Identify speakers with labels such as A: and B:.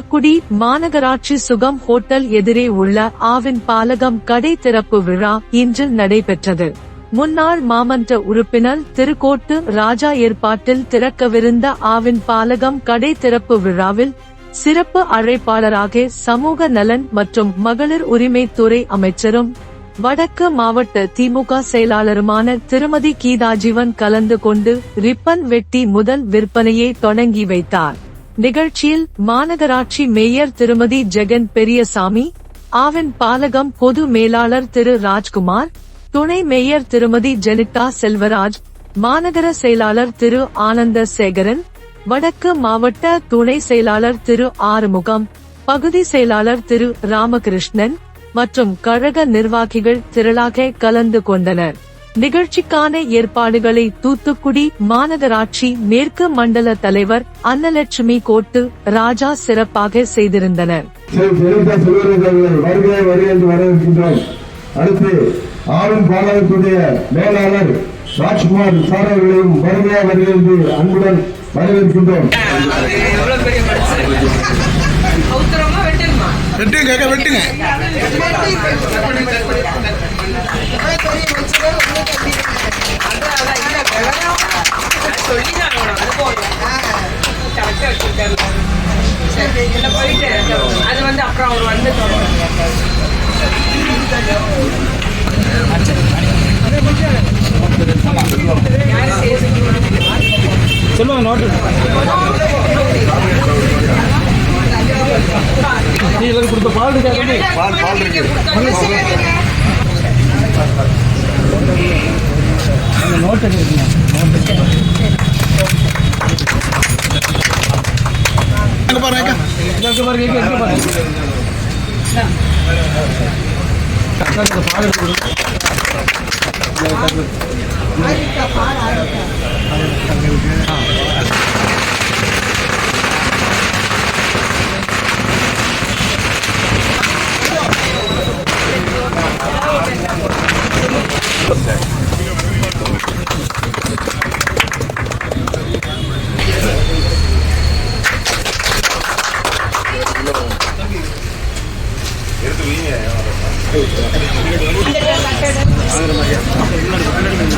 A: தூத்துக்குடி மாநகராட்சி சுகம் ஹோட்டல் எதிரே உள்ள ஆவின் பாலகம் கடை திறப்பு விழா இன்று நடைபெற்றது. முன்னாள் மாமன்ற உறுப்பினர் திருக்கோட்டு ராஜா ஏற்பாட்டில் திறக்கவிருந்த ஆவின் பாலகம் கடை திறப்பு விழாவில் சிறப்பு அழைப்பாளராக சமூக நலன் மற்றும் மகளிர் உரிமைத்துறை அமைச்சரும் வடக்கு மாவட்ட திமுக செயலாளருமான திருமதி கீதாஜீவன் கலந்து கொண்டு ரிப்பன் வெட்டி முதல் விற்பனையை தொடங்கி வைத்தார். நிகழ்ச்சியில் மாநகராட்சி மேயர் திருமதி ஜெகன் பெரியசாமி ஆவின் பாலகம் பொது மேலாளர் திரு ராஜ்குமார் துணை மேயர் திருமதி ஜெனிதா செல்வராஜ் மாநகர செயலாளர் திரு ஆனந்த சேகரன் வடக்கு மாவட்ட துணை செயலாளர் திரு ஆறுமுகம் பகுதி செயலாளர் திரு ராமகிருஷ்ணன் மற்றும் கழக நிர்வாகிகள் திரளாக கலந்து கொண்டனர். நிகழ்ச்சிக்கான ஏற்பாடுகளை தூத்துக்குடி மாநகராட்சி மேற்கு மண்டல தலைவர் அன்னலட்சுமி கோட்டு ராஜா சிறப்பாக செய்திருந்தனர்.
B: அடுத்து ஆளும் பாலகத்துடைய மேலாளர் ராஜ்குமார் சார் அவர்களையும் வருகை வருகை என்று அன்புடன் வரவேற்கின்றோம்.
C: வெட்டுங்க வெட்டுங்க.
D: சரி இதுல போயிட்டு அது வந்து அப்புறம் அவர் வந்து தொடரும் யாரு சேர்த்து
E: சொல்லுவாங்க நோட்டு நீ எல்லாரும் கொடுத்த பால் இருக்கா
C: பால் பால் இருக்கு.
E: அந்த நோட்டு
C: பாருங்க.
E: முன்னாடி